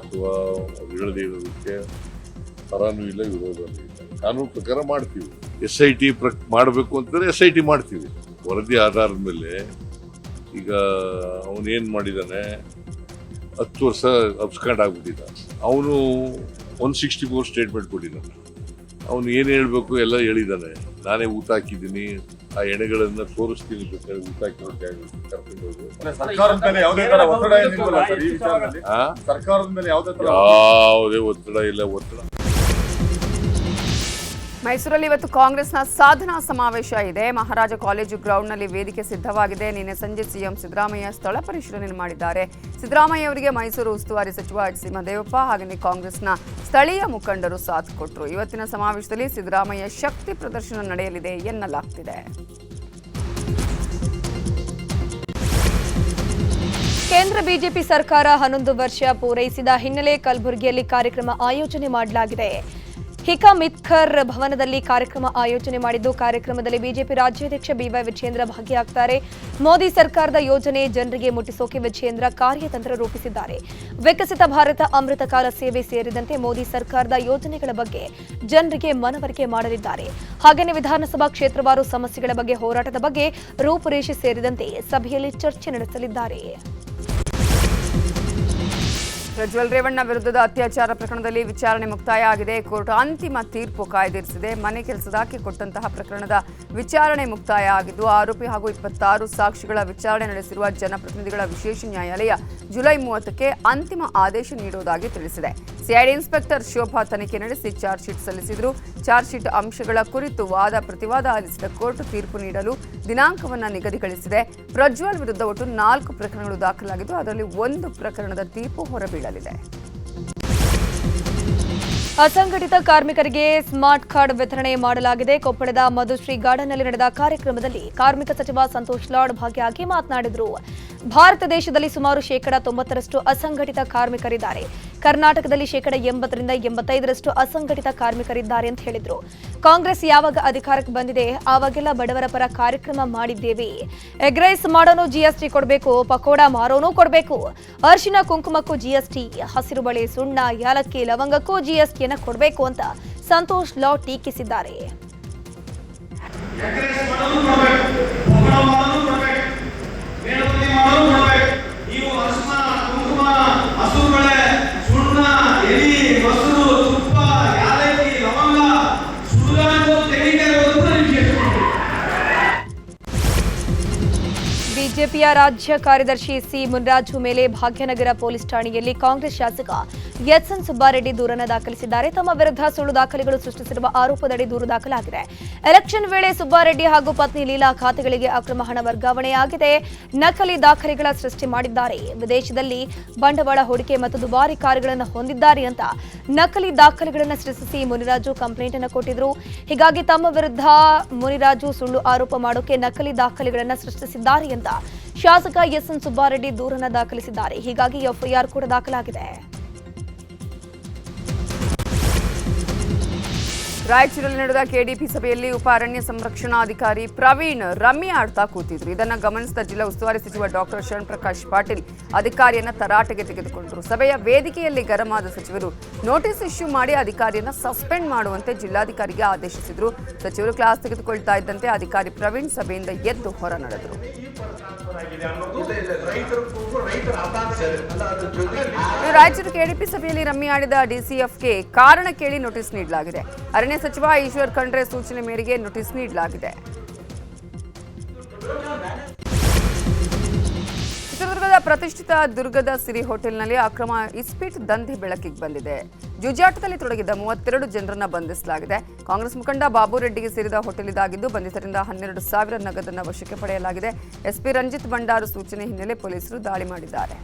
ಅಥವಾ ಕಾನೂನು ಪ್ರಕಾರ ಮಾಡ್ತೀವಿ. ಎಸ್ ಐ ಟಿ ಮಾಡಬೇಕು ಅಂತಂದ್ರೆ ಎಸ್ ಐ ಟಿ ಮಾಡ್ತೀವಿ. ವರದಿ ಆಧಾರದ ಮೇಲೆ ಈಗ ಅವನು ಏನು ಮಾಡಿದ್ದಾನೆ ಹತ್ತು ವರ್ಷ ಅಬ್ಸ್ಕಾಂಡ್ ಆಗ್ಬಿಟ್ಟಿದ್ದ. ಅವನು ಒನ್ ಸಿಕ್ಸ್ಟಿ ಫೋರ್ ಸ್ಟೇಟ್ಮೆಂಟ್ ಕೊಟ್ಟಿದ್ದಾನೆ. ಅವನು ಏನು ಹೇಳಬೇಕು ಎಲ್ಲ ಹೇಳಿದ್ದಾನೆ ನಾನೇ ಊಟ ಹಾಕಿದ್ದೀನಿ ಆ ಎಣೆಗಳನ್ನು ತೋರಿಸ್ತೀನಿ ಬೇಕಾದ್ರೆ ಊಟ ಹಾಕಿರೋ ಜಾಗಕ್ಕೆ ಕರ್ಕೊಂಡು ಯಾವುದೇ ಒತ್ತಡ ಇಲ್ಲ ಸರ್ ಮೈಸೂರಲ್ಲಿ ಇವತ್ತು ಕಾಂಗ್ರೆಸ್ನ ಸಾಧನಾ ಸಮಾವೇಶ ಇದೆ. ಮಹಾರಾಜ ಕಾಲೇಜು ಗ್ರೌಂಡ್ನಲ್ಲಿ ವೇದಿಕೆ ಸಿದ್ಧವಾಗಿದೆ. ನಿನ್ನೆ ಸಂಜೆ ಸಿಎಂ ಸಿದ್ದರಾಮಯ್ಯ ಸ್ಥಳ ಪರಿಶೀಲನೆ ಮಾಡಿದ್ದಾರೆ. ಸಿದ್ದರಾಮಯ್ಯ ಅವರಿಗೆ ಮೈಸೂರು ಉಸ್ತುವಾರಿ ಸಚಿವ ಎಚ್ ಸಿ ಮಹದೇವಪ್ಪ ಹಾಗೆಯೇ ಕಾಂಗ್ರೆಸ್ನ ಸ್ಥಳೀಯ ಮುಖಂಡರು ಸಾಥ್ ಕೊಟ್ಟರು ಇವತ್ತಿನ ಸಮಾವೇಶದಲ್ಲಿ ಸಿದ್ದರಾಮಯ್ಯ ಶಕ್ತಿ ಪ್ರದರ್ಶನ ನಡೆಯಲಿದೆ ಎನ್ನಲಾಗ್ತಿದೆ. ಕೇಂದ್ರ ಬಿಜೆಪಿ ಸರ್ಕಾರ ಹನ್ನೊಂದು ವರ್ಷ ಪೂರೈಸಿದ ಹಿನ್ನೆಲೆ ಕಲಬುರಗಿಯಲ್ಲಿ ಕಾರ್ಯಕ್ರಮ ಆಯೋಜನೆ ಮಾಡಲಾಗಿದೆ. ಹಿಕಾ ಮಿತ್ಕರ್ ಭವನದಲ್ಲಿ ಕಾರ್ಯಕ್ರಮ ಆಯೋಜನೆ ಮಾಡಿದ್ದು, ಕಾರ್ಯಕ್ರಮದಲ್ಲಿ ಬಿಜೆಪಿ ರಾಜ್ಯಾಧ್ಯಕ್ಷ ಬಿವೈ ವಿಜೇಂದ್ರ ಭಾಗಿಯಾಗ್ತಾರೆ. ಮೋದಿ ಸರ್ಕಾರದ ಯೋಜನೆ ಜನರಿಗೆ ಮುಟ್ಟಿಸೋಕೆ ವಿಜೇಂದ್ರ ಕಾರ್ಯತಂತ್ರ ರೂಪಿಸಿದ್ದಾರೆ. ವಿಕಸಿತ ಭಾರತ, ಅಮೃತ ಕಾಲ ಸೇವೆ ಸೇರಿದಂತೆ ಮೋದಿ ಸರ್ಕಾರದ ಯೋಜನೆಗಳ ಬಗ್ಗೆ ಜನರಿಗೆ ಮನವರಿಕೆ ಮಾಡಲಿದ್ದಾರೆ. ಹಾಗೆಯೇ ವಿಧಾನಸಭಾ ಕ್ಷೇತ್ರವಾರು ಸಮಸ್ಯೆಗಳ ಬಗ್ಗೆ ಹೋರಾಟದ ಬಗ್ಗೆ ರೂಪುರೇಷೆ ಸೇರಿದಂತೆ ಸಭೆಯಲ್ಲಿ ಚರ್ಚೆ ನಡೆಸಲಿದ್ದಾರೆ. ಪ್ರಜ್ವಲ್ ರೇವಣ್ಣ ವಿರುದ್ಧದ ಅತ್ಯಾಚಾರ ಪ್ರಕರಣದಲ್ಲಿ ವಿಚಾರಣೆ ಮುಕ್ತಾಯ ಆಗಿದೆ ಕೋರ್ಟ್ ಅಂತಿಮ ತೀರ್ಪು ಕಾಯ್ದಿರಿಸಿದೆ. ಮನೆ ಕೆಲಸದಾಕೆ ಕೊಟ್ಟಂತಹ ಪ್ರಕರಣದ ವಿಚಾರಣೆ ಮುಕ್ತಾಯ ಆಗಿದ್ದು ಆರೋಪಿ ಹಾಗೂ ಇಪ್ಪತ್ತಾರು ಸಾಕ್ಷಿಗಳ ವಿಚಾರಣೆ ನಡೆಸಿರುವ ಜನಪ್ರತಿನಿಧಿಗಳ ವಿಶೇಷ ನ್ಯಾಯಾಲಯ ಜುಲೈ ಮೂವತ್ತಕ್ಕೆ ಅಂತಿಮ ಆದೇಶ ನೀಡುವುದಾಗಿ ತಿಳಿಸಿದೆ. ಸಿಐಡಿ ಇನ್ಸ್ಪೆಕ್ಟರ್ ಶೋಭಾ ತನಿಖೆ ನಡೆಸಿ ಚಾರ್ಜ್ ಶೀಟ್ ಸಲ್ಲಿಸಿದರು. ಚಾರ್ಜ್ ಶೀಟ್ ಅಂಶಗಳ ಕುರಿತು ವಾದ ಪ್ರತಿವಾದ ಆಲಿಸಿದ ಕೋರ್ಟ್ ತೀರ್ಪು ನೀಡಲು ದಿನಾಂಕವನ್ನು ನಿಗದಿಗೊಳಿಸಿದೆ. ಪ್ರಜ್ವಲ್ ವಿರುದ್ಧ ಒಟ್ಟು ನಾಲ್ಕು ಪ್ರಕರಣಗಳು ದಾಖಲಾಗಿದ್ದು, ಅದರಲ್ಲಿ ಒಂದು ಪ್ರಕರಣದ ತೀರ್ಪು ಹೊರಬೀಳಲಿದೆ. ಅಸಂಘಟಿತ ಕಾರ್ಮಿಕರಿಗೆ ಸ್ಮಾರ್ಟ್ ಕಾರ್ಡ್ ವಿತರಣೆ ಮಾಡಲಾಗಿದೆ. ಕೊಪ್ಪಳದ ಮಧುಶ್ರೀ ಗಾರ್ಡನ್ನಲ್ಲಿ ನಡೆದ ಕಾರ್ಯಕ್ರಮದಲ್ಲಿ ಕಾರ್ಮಿಕ ಸಚಿವ ಸಂತೋಷ್ ಲಾಡ್ ಭಾಗಿಯಾಗಿ ಮಾತನಾಡಿದರು. ಭಾರತ ದೇಶದಲ್ಲಿ ಸುಮಾರು ಶೇಕಡ ತೊಂಬತ್ತರಷ್ಟು ಅಸಂಘಟಿತ ಕಾರ್ಮಿಕರಿದ್ದಾರೆ. ಕರ್ನಾಟಕದಲ್ಲಿ ಶೇಕಡ ಎಂಬತ್ತರಿಂದ ಎಂಬತ್ತೈದರಷ್ಟು ಅಸಂಘಟಿತ ಕಾರ್ಮಿಕರಿದ್ದಾರೆ ಅಂತ ಹೇಳಿದರು. ಕಾಂಗ್ರೆಸ್ ಯಾವಾಗ ಅಧಿಕಾರಕ್ಕೆ ಬಂದಿದೆ? ಆವಾಗೆಲ್ಲ ಬಡವರ ಪರ ಕಾರ್ಯಕ್ರಮ ಮಾಡಿದ್ದೇವೆ. ಎಗ್ ರೈಸ್ ಮಾಡೋನು ಜಿಎಸ್ಟಿ ಕೊಡಬೇಕು, ಪಕೋಡ ಮಾರೋನು ಕೊಡಬೇಕು. ಅರಿಶಿನ ಕುಂಕುಮಕ್ಕೂ ಜಿಎಸ್ಟಿ ಹಸಿರು ಬಳೆ ಸುಣ್ಣ, ಯಾಲಕ್ಕಿ, ಲವಂಗಕ್ಕೂ ಜಿಎಸ್ಟಿಯನ್ನ ಕೊಡಬೇಕು ಅಂತ ಸಂತೋಷ್ ಲಾ ಟೀಕಿಸಿದ್ದಾರೆ. ಹಸುರುಬಳೆ ಸುಣ್ಣ ಎಲಿ ಮೊಸರು ಬಿಜೆಪಿಯ ರಾಜ್ಯ ಕಾರ್ಯದರ್ಶಿ ಸಿ ಮುನ್ರಾಜು ಮೇಲೆ ಭಾಗ್ಯನಗರ ಪೊಲೀಸ್ ಠಾಣೆಯಲ್ಲಿ ಕಾಂಗ್ರೆಸ್ ಶಾಸಕ ಎಸ್ಎನ್ ಸುಬ್ಬಾರೆಡ್ಡಿ ದೂರನ್ನು ದಾಖಲಿಸಿದ್ದಾರೆ. ತಮ್ಮ ವಿರುದ್ಧ ಸುಳ್ಳು ದಾಖಲೆಗಳು ಸೃಷ್ಟಿಸಿರುವ ಆರೋಪದಡಿ ದೂರು ದಾಖಲಾಗಿದೆ. ಎಲೆಕ್ಷನ್ ವೇಳೆ ಸುಬ್ಬಾರೆಡ್ಡಿ ಹಾಗೂ ಪತ್ನಿ ಲೀಲಾ ಖಾತೆಗಳಿಗೆ ಅಕ್ರಮ ಹಣ ವರ್ಗಾವಣೆಯಾಗಿದೆ ನಕಲಿ ದಾಖಲೆಗಳ ಸೃಷ್ಟಿ ಮಾಡಿದ್ದಾರೆ. ವಿದೇಶದಲ್ಲಿ ಬಂಡವಾಳ ಹೂಡಿಕೆ ಮತ್ತು ದುಬಾರಿ ಕಾರುಗಳನ್ನು ಹೊಂದಿದ್ದಾರೆ ಅಂತ ನಕಲಿ ದಾಖಲೆಗಳನ್ನು ಸೃಷ್ಟಿಸಿ ಮುನಿರಾಜು ಕಂಪ್ಲೇಂಟ್ ಅನ್ನು ಕೊಟ್ಟಿದ್ರು. ಹೀಗಾಗಿ ತಮ್ಮ ವಿರುದ್ಧ ಮುನಿರಾಜು ಸುಳ್ಳು ಆರೋಪ ಮಾಡೋಕೆ ನಕಲಿ ದಾಖಲೆಗಳನ್ನು ಸೃಷ್ಟಿಸಿದ್ದಾರೆ ಅಂತ ಶಾಸಕ ಎಸ್ಎನ್ ಸುಬ್ಬಾರೆಡ್ಡಿ ದೂರನ್ನ ದಾಖಲಿಸಿದ್ದಾರೆ. ಹೀಗಾಗಿ ಎಫ್ಐಆರ್ ಕೂಡ ದಾಖಲಾಗಿದೆ. ರಾಯಚೂರಲ್ಲಿ ನಡೆದ ಕೆಡಿಪಿ ಸಭೆಯಲ್ಲಿ ಉಪ ಅರಣ್ಯ ಸಂರಕ್ಷಣಾಧಿಕಾರಿ ಪ್ರವೀಣ್ ರಮ್ಮಿ ಆಡ್ತಾ ಕೂತಿದ್ರು. ಇದನ್ನು ಗಮನಿಸಿದ ಜಿಲ್ಲಾ ಉಸ್ತುವಾರಿ ಸಚಿವ ಡಾಕ್ಟರ್ ಶರಣ್ ಪ್ರಕಾಶ್ ಪಾಟೀಲ್ ಅಧಿಕಾರಿಯನ್ನ ತರಾಟೆಗೆ ತೆಗೆದುಕೊಂಡರು. ಸಭೆಯ ವೇದಿಕೆಯಲ್ಲಿ ಗರಮಾದ ಸಚಿವರು ನೋಟಿಸ್ ಇಶ್ಯೂ ಮಾಡಿ ಅಧಿಕಾರಿಯನ್ನ ಸಸ್ಪೆಂಡ್ ಮಾಡುವಂತೆ ಜಿಲ್ಲಾಧಿಕಾರಿಗೆ ಆದೇಶಿಸಿದ್ರು. ಸಚಿವರು ಕ್ಲಾಸ್ ತೆಗೆದುಕೊಳ್ತಾ ಇದ್ದಂತೆ ಅಧಿಕಾರಿ ಪ್ರವೀಣ್ ಸಭೆಯಿಂದ ಎದ್ದು ಹೊರ ನಡೆದರು. ರಾಯಚೂರು ಕೆಡಿಪಿ ಸಭೆಯಲ್ಲಿ ರಮ್ಮಿ ಆಡಿದ ಡಿಸಿಎಫ್ಗೆ ಕಾರಣ ಕೇಳಿ ನೋಟಿಸ್ ನೀಡಲಾಗಿದೆ. ಅರಣ್ಯ ಸಚಿವ ಈಶ್ವರ್ ಖಂಡ್ರೆ ಸೂಚನೆ ಮೇರೆಗೆ ನೋಟಿಸ್ ನೀಡಲಾಗಿದೆ. ಚಿತ್ರದುರ್ಗದ ಪ್ರತಿಷ್ಠಿತ ದುರ್ಗದ ಸಿರಿ ಹೋಟೆಲ್ನಲ್ಲಿ ಅಕ್ರಮ ಇಸ್ಪೀಟ್ ದಂಧೆ ಬೆಳಕಿಗೆ ಬಂದಿದೆ. ಜೂಜಾಟದಲ್ಲಿ ತೊಡಗಿದ್ದ ಮೂವತ್ತೆರಡು ಜನರನ್ನ ಬಂಧಿಸಲಾಗಿದೆ. ಕಾಂಗ್ರೆಸ್ ಮುಖಂಡ ಬಾಬು ರೆಡ್ಡಿಗೆ ಸೇರಿದ ಹೋಟೆಲ್ ಇದಾಗಿದ್ದು ಬಂಧಿತರಿಂದ ಹನ್ನೆರಡು ಸಾವಿರ ನಗದನ್ನು ವಶಕ್ಕೆ ಪಡೆಯಲಾಗಿದೆ. ಎಸ್ಪಿ ರಂಜಿತ್ ಬಂಡಾರು ಸೂಚನೆ ಹಿನ್ನೆಲೆ ಪೊಲೀಸರು ದಾಳಿ ಮಾಡಿದ್ದಾರೆ.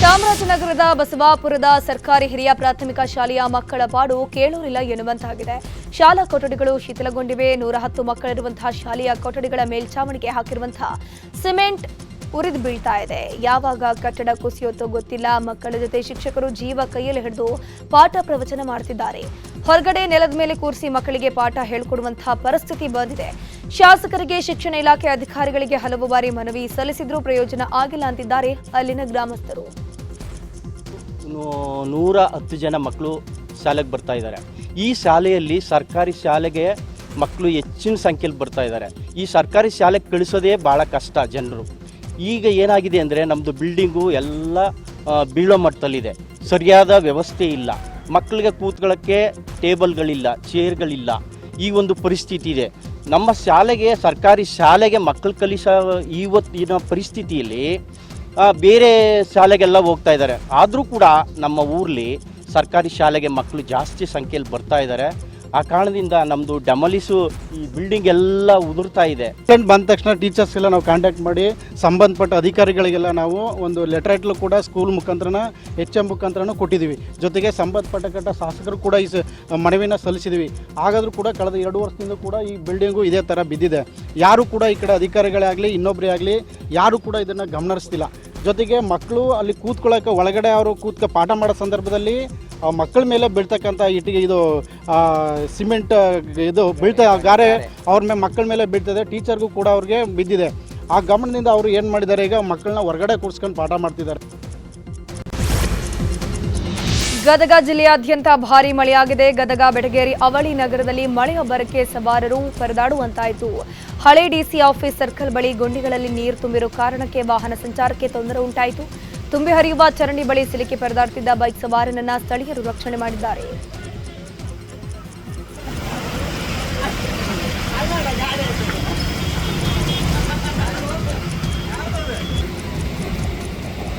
ಚಾಮರಾಜನಗರದ ಬಸವಾಪುರದ ಸರ್ಕಾರಿ ಹಿರಿಯ ಪ್ರಾಥಮಿಕ ಶಾಲೆಯ ಮಕ್ಕಳ ಪಾಡು ಕೇಳೋರಿಲ್ಲ ಎನ್ನುವಂತಾಗಿದೆ. ಶಾಲಾ ಕೊಠಡಿಗಳು ಶಿಥಿಲಗೊಂಡಿವೆ. ನೂರ ಹತ್ತು ಮಕ್ಕಳಿರುವಂತಹ ಶಾಲೆಯ ಕೊಠಡಿಗಳ ಮೇಲ್ಛಾವಣಿಗೆ ಹಾಕಿರುವಂತಹ ಸಿಮೆಂಟ್ ಉರಿದು ಬೀಳ್ತಾ ಇದೆ. ಯಾವಾಗ ಕಟ್ಟಡ ಕುಸಿಯುತ್ತೋ ಗೊತ್ತಿಲ್ಲ. ಮಕ್ಕಳ ಜೊತೆ ಶಿಕ್ಷಕರು ಜೀವ ಕೈಯಲ್ಲಿ ಹಿಡಿದು ಪಾಠ ಪ್ರವಚನ ಮಾಡ್ತಿದ್ದಾರೆ ಹೊರಗಡೆ ನೆಲದ ಮೇಲೆ ಕೂರಿಸಿ ಮಕ್ಕಳಿಗೆ ಪಾಠ ಹೇಳಿಕೊಡುವಂತಹ ಪರಿಸ್ಥಿತಿ ಬಂದಿದೆ. ಶಾಸಕರಿಗೆ, ಶಿಕ್ಷಣ ಇಲಾಖೆ ಅಧಿಕಾರಿಗಳಿಗೆ ಹಲವು ಬಾರಿ ಮನವಿ ಸಲ್ಲಿಸಿದ್ರೂ ಪ್ರಯೋಜನ ಆಗಿಲ್ಲ ಅಂತಿದ್ದಾರೆ ಅಲ್ಲಿನ ಗ್ರಾಮಸ್ಥರು. ನೂರ ಹತ್ತು ಜನ ಮಕ್ಕಳು ಶಾಲೆಗೆ ಬರ್ತಾ ಇದ್ದಾರೆ. ಈ ಶಾಲೆಯಲ್ಲಿ ಸರ್ಕಾರಿ ಶಾಲೆಗೆ ಮಕ್ಕಳು ಹೆಚ್ಚಿನ ಸಂಖ್ಯೆಯಲ್ಲಿ ಬರ್ತಾ ಇದ್ದಾರೆ. ಈ ಸರ್ಕಾರಿ ಶಾಲೆಗೆ ಕಳಿಸೋದೇ ಭಾಳ ಕಷ್ಟ ಜನರು. ಈಗ ಏನಾಗಿದೆ ಅಂದರೆ ನಮ್ಮದು ಬಿಲ್ಡಿಂಗು ಎಲ್ಲ ಬೀಳೋ ಮಟ್ಟದಲ್ಲಿದೆ. ಸರಿಯಾದ ವ್ಯವಸ್ಥೆ ಇಲ್ಲ. ಮಕ್ಕಳಿಗೆ ಕೂತ್ಕೊಳ್ಳೋಕ್ಕೆ ಟೇಬಲ್ಗಳಿಲ್ಲ, ಚೇರ್ಗಳಿಲ್ಲ. ಈ ಒಂದು ಪರಿಸ್ಥಿತಿ ಇದೆ. ನಮ್ಮ ಶಾಲೆಗೆ, ಸರ್ಕಾರಿ ಶಾಲೆಗೆ ಮಕ್ಕಳು ಕಲಿಸೋ ಇವತ್ತಿನ ಪರಿಸ್ಥಿತಿಯಲ್ಲಿ ಬೇರೆ ಶಾಲೆಗೆಲ್ಲ ಹೋಗ್ತಾ ಇದ್ದಾರೆ. ಆದರೂ ಕೂಡ ನಮ್ಮ ಊರಲ್ಲಿ ಸರ್ಕಾರಿ ಶಾಲೆಗೆ ಮಕ್ಕಳು ಜಾಸ್ತಿ ಸಂಖ್ಯೆಯಲ್ಲಿ ಬರ್ತಾ ಇದ್ದಾರೆ. ಆ ಕಾರಣದಿಂದ ನಮ್ಮದು ಡೆಮಲಿಸು ಈ ಬಿಲ್ಡಿಂಗ್ ಎಲ್ಲ ಉದುರ್ತಾ ಇದೆ. ಬಂದ ತಕ್ಷಣ ಟೀಚರ್ಸ್ ಎಲ್ಲ ನಾವು ಕಾಂಟ್ಯಾಕ್ಟ್ ಮಾಡಿ, ಸಂಬಂಧಪಟ್ಟ ಅಧಿಕಾರಿಗಳಿಗೆಲ್ಲ ನಾವು ಒಂದು ಲೆಟರ್ ಕೂಡ ಸ್ಕೂಲ್ ಮುಖಾಂತರನ ಎಚ್ ಎಂ ಮುಖಾಂತರನೂ ಕೊಟ್ಟಿದ್ದೀವಿ ಜೊತೆಗೆ ಸಂಬಂಧಪಟ್ಟ ಕಟ್ಟ ಶಾಸಕರು ಕೂಡ ಈ ಮನವಿನ ಸಲ್ಲಿಸಿದ್ವಿ. ಹಾಗಾದರೂ ಕೂಡ ಕಳೆದ ಎರಡು ವರ್ಷದಿಂದ ಕೂಡ ಈ ಬಿಲ್ಡಿಂಗು ಇದೇ ಥರ ಬಿದ್ದಿದೆ. ಯಾರು ಕೂಡ ಈ ಕಡೆ ಅಧಿಕಾರಿಗಳೇ ಆಗಲಿ ಇನ್ನೊಬ್ಬರೇ ಆಗಲಿ, ಯಾರು ಕೂಡ ಇದನ್ನು ಗಮನಿಸ್ತಿಲ್ಲ ಜೊತೆಗೆ ಮಕ್ಕಳು ಅಲ್ಲಿ ಕೂತ್ಕೊಳ್ಳೋಕೆ ಒಳಗಡೆ ಅವರು ಕೂತ್ಕ ಪಾಠ ಮಾಡೋ ಸಂದರ್ಭದಲ್ಲಿ ಮಕ್ಕಳ ಮೇಲೆ ಬೀಳ್ತಕ್ಕಂಥ ಇಟ್ಟಿಗೆ ಇದು ಸಿಮೆಂಟ್, ಇದು ಬೀಳ್ತಾ ಗಾರೆ ಅವ್ರ ಮೇಲೆ ಮಕ್ಕಳ ಮೇಲೆ ಬೀಳ್ತದೆ. ಟೀಚರ್ಗೂ ಕೂಡ ಅವ್ರಿಗೆ ಬಿದ್ದಿದೆ. ಆ ಗಮನದಿಂದ ಅವರು ಏನು ಮಾಡಿದ್ದಾರೆ? ಈಗ ಮಕ್ಕಳನ್ನ ಹೊರಗಡೆ ಕೂರಿಸ್ಕೊಂಡು ಪಾಠ ಮಾಡ್ತಿದ್ದಾರೆ. ಗದಗ ಜಿಲ್ಲೆಯಾದ್ಯಂತ ಭಾರಿ ಮಳೆಯಾಗಿದೆ. ಗದಗ, ಬೆಟಗೇರಿ, ಅವಳಿ ನಗರದಲ್ಲಿ ಮಳೆಯ ಬರಕ್ಕೆ ಸವಾರರು ಪರದಾಡುವಂತಾಯಿತು. ಹಳೆ ಡಿಸಿ ಆಫೀಸ್ ಸರ್ಕಲ್ ಬಳಿ ಗುಂಡಿಗಳಲ್ಲಿ ನೀರು ತುಂಬಿರೋ ಕಾರಣಕ್ಕೆ ವಾಹನ ಸಂಚಾರಕ್ಕೆ ತೊಂದರೆ ಉಂಟಾಯಿತು. ತುಂಬಿ ಹರಿಯುವ ಚರಂಡಿ ಬಳಿ ಸಿಲುಕಿ ಪರದಾಡುತ್ತಿದ್ದ ಬೈಕ್ ಸವಾರನನ್ನ ಸ್ಥಳೀಯರು ರಕ್ಷಣೆ ಮಾಡಿದ್ದಾರೆ.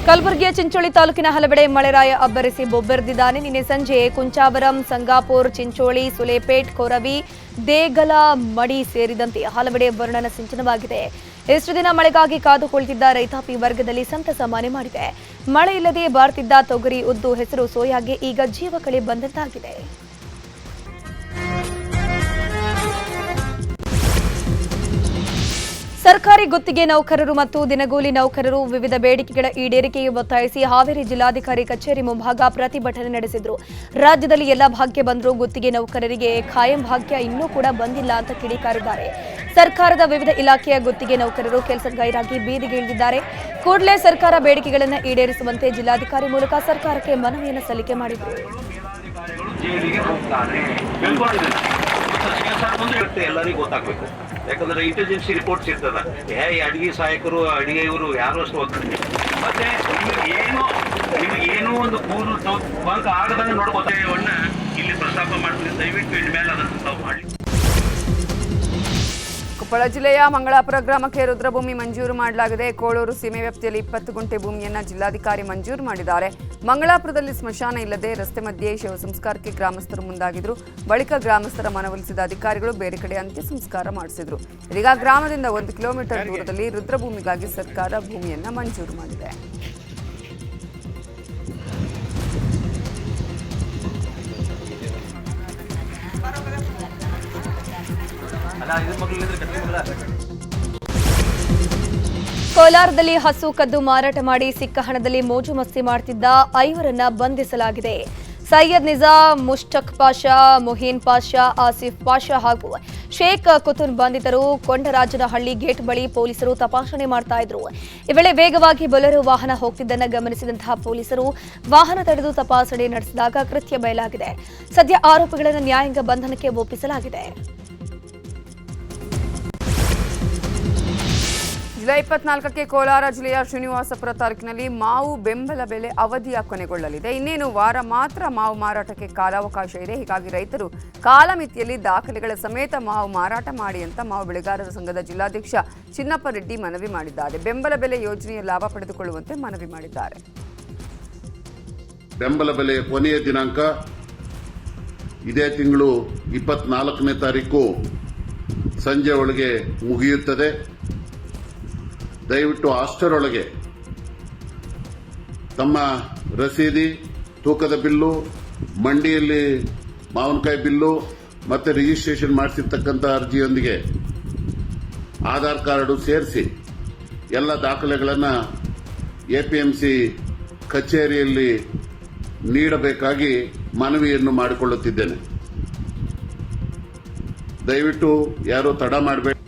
ಕಲಬುರಗಿಯ ಚಿಂಚೋಳಿ ತಾಲೂಕಿನ ಹಲವೆಡೆ ಮಳೆರಾಯ ಅಬ್ಬರಿಸಿ ಬೊಬ್ಬೆರೆದಿದ್ದಾನೆ. ನಿನ್ನೆ ಸಂಜೆ ಕುಂಚಾವರಂ, ಸಂಗಾಪುರ್, ಚಿಂಚೋಳಿ, ಸುಲೇಪೇಟ್, ಕೊರವಿ ದೇಗಲ, ಮಡಿ ಸೇರಿದಂತೆ ಹಲವೆಡೆ ವರ್ಣನ ಸಿಂಚನವಾಗಿದೆ. ಎಷ್ಟು ದಿನ ಮಳೆಗಾಗಿ ಕಾದು ಕುಳಿತಿದ್ದ ರೈತಾಪಿ ವರ್ಗದಲ್ಲಿ ಸಂತಸ ಮನೆ ಮಾಡಿದೆ. ಮಳೆ ಇಲ್ಲದೆ ಬಾರ್ತಿದ್ದ ತೊಗರಿ, ಉದ್ದು, ಹೆಸರು ಸೋಯಾಗೆ ಈಗ ಜೀವಕಳೆ ಬಂದಂತಾಗಿದೆ. ಸರ್ಕಾರಿ ಗುತ್ತಿಗೆ ನೌಕರರು ಮತ್ತು ದಿನಗೂಲಿ ನೌಕರರು ವಿವಿಧ ಬೇಡಿಕೆಗಳ ಈಡೇರಿಕೆಗೆ ಒತ್ತಾಯಿಸಿ ಹಾವೇರಿ ಜಿಲ್ಲಾಧಿಕಾರಿ ಕಚೇರಿ ಮುಂಭಾಗ ಪ್ರತಿಭಟನೆ ನಡೆಸಿದ್ರು. ರಾಜ್ಯದಲ್ಲಿ ಎಲ್ಲ ಭಾಗ್ಯ ಬಂದರೂ ಗುತ್ತಿಗೆ ನೌಕರರಿಗೆ ಖಾಯಂ ಭಾಗ್ಯ ಇನ್ನೂ ಕೂಡ ಬಂದಿಲ್ಲ ಅಂತ ಕಿಡಿಕಾರಿದ್ದಾರೆ. ಸರ್ಕಾರದ ವಿವಿಧ ಇಲಾಖೆಯ ಗುತ್ತಿಗೆ ನೌಕರರು ಕೆಲಸ ಗೈರಾಗಿ ಬೀದಿಗೆ ಇಳಿದಿದ್ದಾರೆ. ಕೂಡಲೇ ಸರ್ಕಾರ ಬೇಡಿಕೆಗಳನ್ನು ಈಡೇರಿಸುವಂತೆ ಜಿಲ್ಲಾಧಿಕಾರಿ ಮೂಲಕ ಸರ್ಕಾರಕ್ಕೆ ಮನವಿಯನ್ನು ಸಲ್ಲಿಕೆ ಮಾಡಿದರು. ಜೈಲಿಗೆ ಇರುತ್ತೆ, ಎಲ್ಲರಿಗೂ ಗೊತ್ತಾಗ್ಬೇಕು. ಯಾಕಂದ್ರೆ ಇಂಟೆಲಿಜೆನ್ಸಿ ರಿಪೋರ್ಟ್ಸ್ ಇರ್ತದ. ಏ ಅಡಿಗೆ ಸಹಾಯಕರು ಅಡಿಗೆ ಇವರು ಯಾರು ಅಷ್ಟು ಓದ್ತಾರೆ ಮತ್ತೆ ಏನು, ನಿಮಗೆ ಏನೋ ಒಂದು ಕೂರು ಬಂಕ್ ಆಗದಂಗೆ ನೋಡ್ಕೋತಾವನ್ನ ಇಲ್ಲಿ ಪ್ರಸ್ತಾಪ ಮಾಡ್ತೀನಿ. ದಯವಿಟ್ಟು ಇನ್ಮೇಲೆ ಅದನ್ನು ತಾವು ಮಾಡಿ. ಕೊಪ್ಪಳ ಜಿಲ್ಲೆಯ ಮಂಗಳಾಪುರ ಗ್ರಾಮಕ್ಕೆ ರುದ್ರಭೂಮಿ ಮಂಜೂರು ಮಾಡಲಾಗಿದೆ. ಕೋಳೂರು ಸೀಮೆ ವ್ಯಾಪ್ತಿಯಲ್ಲಿ ಇಪ್ಪತ್ತು ಗುಂಟೆ ಭೂಮಿಯನ್ನ ಜಿಲ್ಲಾಧಿಕಾರಿ ಮಂಜೂರು ಮಾಡಿದ್ದಾರೆ. ಮಂಗಳಾಪುರದಲ್ಲಿ ಸ್ಮಶಾನ ಇಲ್ಲದೆ ರಸ್ತೆ ಮಧ್ಯೆ ಶವ ಸಂಸ್ಕಾರಕ್ಕೆ ಗ್ರಾಮಸ್ಥರು ಮುಂದಾಗಿದ್ರು. ಬಳಿಕ ಗ್ರಾಮಸ್ಥರ ಮನವೊಲಿಸಿದ ಅಧಿಕಾರಿಗಳು ಬೇರೆ ಕಡೆ ಅಂತ್ಯ ಸಂಸ್ಕಾರ ಮಾಡಿಸಿದ್ರು. ಇದೀಗ ಗ್ರಾಮದಿಂದ ಒಂದು ಕಿಲೋಮೀಟರ್ ದೂರದಲ್ಲಿ ರುದ್ರಭೂಮಿಗಾಗಿ ಸರ್ಕಾರ ಭೂಮಿಯನ್ನ ಮಂಜೂರು ಮಾಡಿದೆ. ಕೋಲಾರದಲ್ಲಿ ಹಸು ಕದ್ದು ಮಾರಾಟ ಮಾಡಿ ಸಿಕ್ಕ ಹಣದಲ್ಲಿ ಮೋಜು ಮಸ್ತಿ ಮಾಡ್ತಿದ್ದ ಐವರನ್ನ ಬಂಧಿಸಲಾಗಿದೆ. ಸೈಯದ್ ನಿಜಾಮ್ ಮುಷ್ಟಕ್ ಪಾಷಾ, ಮೊಹೀನ್ ಪಾಷಾ, ಆಸಿಫ್ ಪಾಷಾ ಹಾಗೂ ಶೇಖ್ ಕುತುನ್ ಬಂಧಿತರು ಕೊಂಡರಾಜನಹಳ್ಳಿ ಗೇಟ್ ಬಳಿ ಪೊಲೀಸರು ತಪಾಸಣೆ ಮಾಡ್ತಾ ಇದ್ರು. ಈ ವೇಳೆ ವೇಗವಾಗಿ ಬೊಲೆರೋ ವಾಹನ ಹೋಗ್ತಿದ್ದನ್ನು ಗಮನಿಸಿದಂತಹ ಪೊಲೀಸರು ವಾಹನ ತಡೆದು ತಪಾಸಣೆ ನಡೆಸಿದಾಗ ಕೃತ್ಯ ಬಯಲಾಗಿದೆ. ಸದ್ಯ ಆರೋಪಿಗಳನ್ನು ನ್ಯಾಯಾಂಗ ಬಂಧನಕ್ಕೆ ಒಪ್ಪಿಸಲಾಗಿದೆ. ಜುಲೈ ಇಪ್ಪತ್ನಾಲ್ಕಕ್ಕೆ ಕೋಲಾರ ಜಿಲ್ಲೆಯ ಶ್ರೀನಿವಾಸಪುರ ತಾಲೂಕಿನಲ್ಲಿ ಮಾವು ಬೆಂಬಲ ಬೆಲೆ ಅವಧಿಯ ಕೊನೆಗೊಳ್ಳಲಿದೆ. ಇನ್ನೇನು ವಾರ ಮಾತ್ರ ಮಾವು ಮಾರಾಟಕ್ಕೆ ಕಾಲಾವಕಾಶ ಇದೆ. ಹೀಗಾಗಿ ರೈತರು ಕಾಲಮಿತಿಯಲ್ಲಿ ದಾಖಲೆಗಳ ಸಮೇತ ಮಾವು ಮಾರಾಟ ಮಾಡಿ ಅಂತ ಮಾವು ಬೆಳೆಗಾರರ ಸಂಘದ ಜಿಲ್ಲಾಧ್ಯಕ್ಷ ಚಿನ್ನಪ್ಪ ರೆಡ್ಡಿ ಮನವಿ ಮಾಡಿದ್ದಾರೆ. ಬೆಂಬಲ ಬೆಲೆ ಯೋಜನೆಯ ಲಾಭ ಪಡೆದುಕೊಳ್ಳುವಂತೆ ಮನವಿ ಮಾಡಿದ್ದಾರೆ. ಬೆಂಬಲ ಬೆಲೆಯ ಕೊನೆಯ ದಿನಾಂಕ ಇದೇ ತಿಂಗಳು ಇಪ್ಪತ್ನಾಲ್ಕನೇ ತಾರೀಕು ಸಂಜೆ ಒಳಗೆ ಮುಗಿಯುತ್ತದೆ. ದಯವಿಟ್ಟು ಅಷ್ಟರೊಳಗೆ ತಮ್ಮ ರಸೀದಿ, ತೂಕದ ಬಿಲ್ಲು, ಮಂಡಿಯಲ್ಲಿ ಮಾವಿನಕಾಯಿ ಬಿಲ್ಲು ಮತ್ತೆ ರಿಜಿಸ್ಟ್ರೇಷನ್ ಮಾಡಿಸಿರ್ತಕ್ಕಂಥ ಅರ್ಜಿಯೊಂದಿಗೆ ಆಧಾರ್ ಕಾರ್ಡು ಸೇರಿಸಿ ಎಲ್ಲ ದಾಖಲೆಗಳನ್ನು ಎಪಿಎಂಸಿ ಕಚೇರಿಯಲ್ಲಿ ನೀಡಬೇಕಾಗಿ ಮನವಿಯನ್ನು ಮಾಡಿಕೊಳ್ಳುತ್ತಿದ್ದೇನೆ. ದಯವಿಟ್ಟು ಯಾರೂ ತಡ ಮಾಡಬೇಡಿ.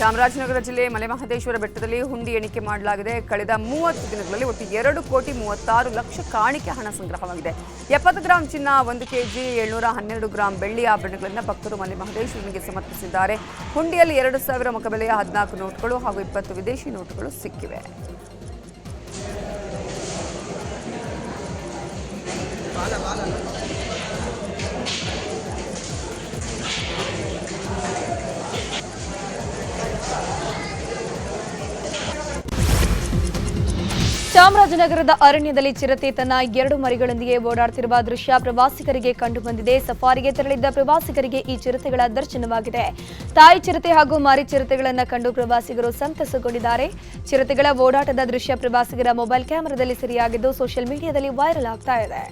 ಚಾಮರಾಜನಗರ ಜಿಲ್ಲೆ ಮಲೆಮಹದೇಶ್ವರ ಬೆಟ್ಟದಲ್ಲಿ ಹುಂಡಿ ಎಣಿಕೆ ಮಾಡಲಾಗಿದೆ. ಕಳೆದ ಮೂವತ್ತು ದಿನಗಳಲ್ಲಿ ಒಟ್ಟು ಎರಡು ಕೋಟಿ ಮೂವತ್ತಾರು ಲಕ್ಷ ಕಾಣಿಕೆ ಹಣ ಸಂಗ್ರಹವಾಗಿದೆ. ಎಪ್ಪತ್ತು ಗ್ರಾಂ ಚಿನ್ನ, ಒಂದು ಕೆಜಿ, ಏಳ್ನೂರ ಹನ್ನೆರಡು ಗ್ರಾಂ ಬೆಳ್ಳಿ ಆಭರಣಗಳನ್ನು ಭಕ್ತರು ಮಲೆಮಹದೇಶ್ವರನಿಗೆ ಸಮರ್ಪಿಸಿದ್ದಾರೆ. ಹುಂಡಿಯಲ್ಲಿ ಎರಡು ಸಾವಿರ ಮುಖಬೆಲೆಯ ಹದಿನಾಲ್ಕು ನೋಟುಗಳು ಹಾಗೂ ಇಪ್ಪತ್ತು ವಿದೇಶಿ ನೋಟುಗಳು ಸಿಕ್ಕಿವೆ. ಚಾಮರಾಜನಗರದ ಅರಣ್ಯದಲ್ಲಿ ಚಿರತೆ ತನ್ನ ಎರಡು ಮರಿಗಳೊಂದಿಗೆ ಓಡಾಡುತ್ತಿರುವ ದೃಶ್ಯ ಪ್ರವಾಸಿಗರಿಗೆ ಕಂಡುಬಂದಿದೆ. ಸಫಾರಿಗೆ ತೆರಳಿದ್ದ ಪ್ರವಾಸಿಗರಿಗೆ ಈ ಚಿರತೆಗಳ ದರ್ಶನವಾಗಿದೆ. ತಾಯಿ ಚಿರತೆ ಹಾಗೂ ಮಾರಿ ಚಿರತೆಗಳನ್ನು ಕಂಡು ಪ್ರವಾಸಿಗರು ಸಂತಸಗೊಂಡಿದ್ದಾರೆ. ಚಿರತೆಗಳ ಓಡಾಟದ ದೃಶ್ಯ ಪ್ರವಾಸಿಗರ ಮೊಬೈಲ್ ಕ್ಯಾಮೆರಾದಲ್ಲಿ ಸೆರೆಯಾಗಿದ್ದು ಸೋಷಿಯಲ್ ಮೀಡಿಯಾದಲ್ಲಿ ವೈರಲ್ ಆಗ್ತಾ ಇದೆ.